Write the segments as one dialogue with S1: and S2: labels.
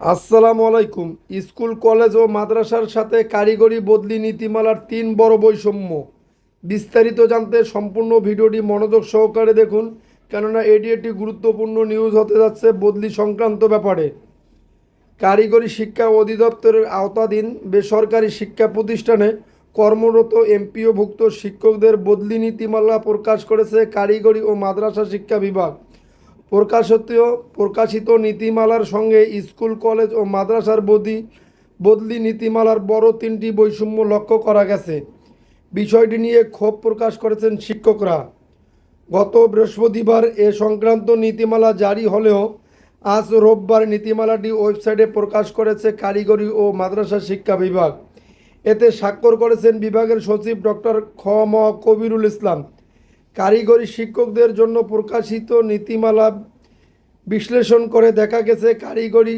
S1: আসসালামু আলাইকুম। School, college ও মাদ্রাসার সাথে কারিগরি বদলি নীতিমালার তিন বড় বৈষম্য। বিস্তারিত জানতে সম্পূর্ণ ভিডিওটি মনোযোগ সহকারে দেখুন, কেননা এটি একটি গুরুত্বপূর্ণ নিউজ হতে যাচ্ছে বদলি সংক্রান্ত ব্যাপারে। কারিগরি শিক্ষা অধিদপ্তরের আওতাধীন বেসরকারি শিক্ষা প্রতিষ্ঠানে কর্মরত এমপিওভুক্ত শিক্ষকদের বদলি নীতিমালা প্রকাশ করেছে কারিগরি ও মাদ্রাসা শিক্ষা বিভাগ। প্রকাশিত প্রকাশিত নীতিমালার সঙ্গে স্কুল, কলেজ ও মাদ্রাসার বদি, বদলি নীতিমালার বড় তিনটি বৈষম্য লক্ষ্য করা গেছে। বিষয়টি নিয়ে ক্ষোভ প্রকাশ করেছেন শিক্ষকরা। গত বৃহস্পতিবার এ সংক্রান্ত নীতিমালা জারি হলেও আজ রোববার নীতিমালাটি ওয়েবসাইটে প্রকাশ করেছে কারিগরি ও মাদ্রাসা শিক্ষা বিভাগ। এতে স্বাক্ষর করেছেন বিভাগের সচিব ডক্টর খ ম কবিরুল ইসলাম। কারিগরি শিক্ষকদের জন্য প্রকাশিত নীতিমালা বিশ্লেষণ করে দেখা গেছে, কারিগরি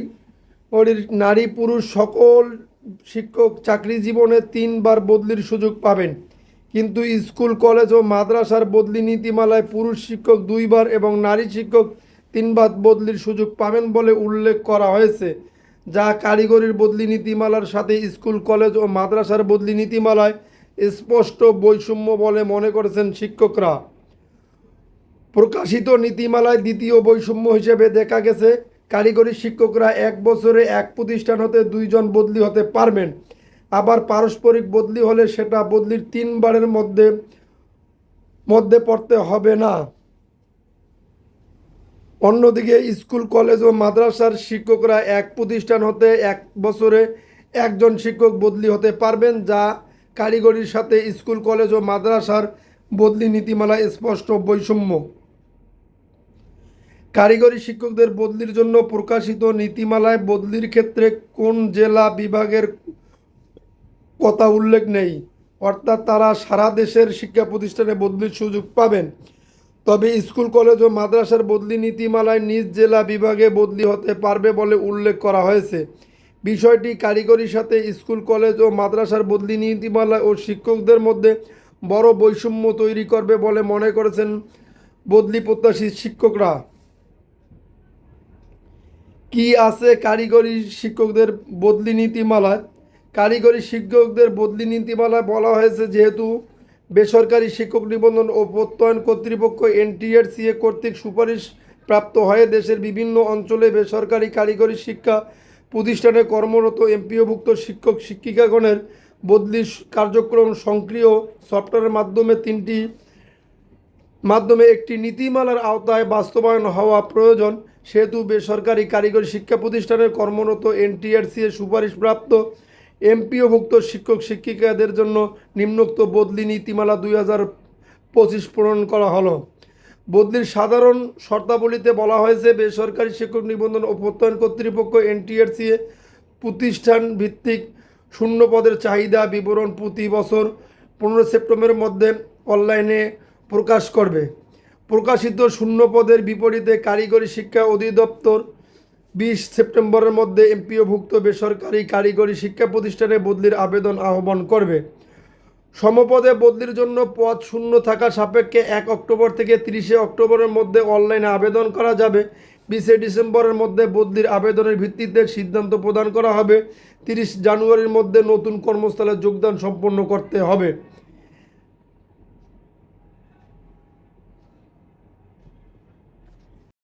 S1: নারী পুরুষ সকল শিক্ষক চাকরি জীবনে তিনবার বদলির সুযোগ পাবেন। কিন্তু স্কুল, কলেজ ও মাদ্রাসার বদলি নীতিমালায় পুরুষ শিক্ষক দুইবার এবং নারী শিক্ষক তিনবার বদলির সুযোগ পাবেন বলে উল্লেখ করা হয়েছে, যা কারিগরির বদলি নীতিমালার সাথে স্কুল, কলেজ ও মাদ্রাসার বদলি নীতিমালায় স্পষ্ট বৈষম্য বলে মনে করেছেন শিক্ষকরা। প্রকাশিত নীতিমালায় দ্বিতীয় বৈষম্য হিসেবে দেখা গেছে, কারিগরি শিক্ষকরা এক বছরে এক প্রতিষ্ঠান হতে দুইজন বদলি হতে পারবেন। আবার পারস্পরিক বদলি হলে সেটা বদলির তিনবারের মধ্যে মধ্যে পড়তে হবে না। অন্যদিকে স্কুল, কলেজ ও মাদ্রাসার শিক্ষকরা এক প্রতিষ্ঠান হতে এক বছরে একজন শিক্ষক বদলি হতে পারবেন, যা কারিগরির সাথে স্কুল, কলেজ ও মাদ্রাসার বদলি নীতিমালায় স্পষ্ট বৈষম্য। কারিগরি শিক্ষকদের বদলির জন্য প্রকাশিত নীতিমালায় বদলির ক্ষেত্রে কোন জেলা বিভাগের কথা উল্লেখ নেই, অর্থাৎ তারা সারা দেশের শিক্ষা প্রতিষ্ঠানে বদলির সুযোগ পাবেন। তবে স্কুল, কলেজ ও মাদ্রাসার বদলি নীতিমালায় নিজ জেলা বিভাগে বদলি হতে পারবে বলে উল্লেখ করা হয়েছে। বিষয়টি কারিগরির সাথে স্কুল, কলেজ ও মাদ্রাসার বদলি নীতিমালা ও শিক্ষকদের মধ্যে বড় বৈষম্য তৈরি করবে বলে মনে করেছেন বদলি প্রত্যাশী শিক্ষকরা। কি আছে কারিগরি শিক্ষকদের বদলি নীতিমালায়? কারিগরি শিক্ষকদের বদলি নীতিমালায় বলা হয়েছে, যেহেতু বেসরকারি শিক্ষক নিবন্ধন ও প্রত্যয়ন কর্তৃপক্ষ এনটিএরসিএ কর্তৃক সুপারিশ প্রাপ্ত হয়ে দেশের বিভিন্ন অঞ্চলে বেসরকারি কারিগরি শিক্ষা প্রতিষ্ঠানে কর্মরত এমপিওভুক্ত শিক্ষক শিক্ষিকাগণের বদলি কার্যক্রম সক্রিয় সফটওয়্যারের মাধ্যমে তিনটি, মাধ্যমে একটি নীতিমালার আওতায় বাস্তবায়ন হওয়া প্রয়োজন। সেহেতু বেসরকারি কারিগরি শিক্ষা প্রতিষ্ঠানের কর্মরত এনটিআরসি এর সুপারিশপ্রাপ্ত এমপিওভুক্ত শিক্ষক শিক্ষিকাদের জন্য নিম্নোক্ত বদলি নীতিমালা দুই হাজার পঁচিশ প্রণয়ন করা হলো। বদলির সাধারণ শর্তাবলীতে বলা হয়েছে, বেসরকারি শিক্ষক নিবন্ধন ও প্রত্যয়ন কর্তৃপক্ষ এনটিআরসিএ প্রতিষ্ঠান ভিত্তিক শূন্য পদের চাহিদা বিবরণ প্রতি বছর পনেরো সেপ্টেম্বরের মধ্যে অনলাইনে প্রকাশ করবে। প্রকাশিত শূন্য পদের বিপরীতে কারিগরি শিক্ষা অধিদপ্তর বিশ সেপ্টেম্বরের মধ্যে এমপিওভুক্ত বেসরকারি কারিগরি শিক্ষা প্রতিষ্ঠানে বদলির আবেদন আহ্বান করবে। সমপদে বদলির জন্য পদ শূন্য থাকা সাপেক্ষে এক অক্টোবর থেকে তিরিশে অক্টোবরের মধ্যে অনলাইনে আবেদন করা যাবে। বিশে ডিসেম্বরের মধ্যে বদলির আবেদনের ভিত্তিতে সিদ্ধান্ত প্রদান করা হবে। তিরিশ জানুয়ারির মধ্যে নতুন কর্মস্থলে যোগদান সম্পন্ন করতে হবে।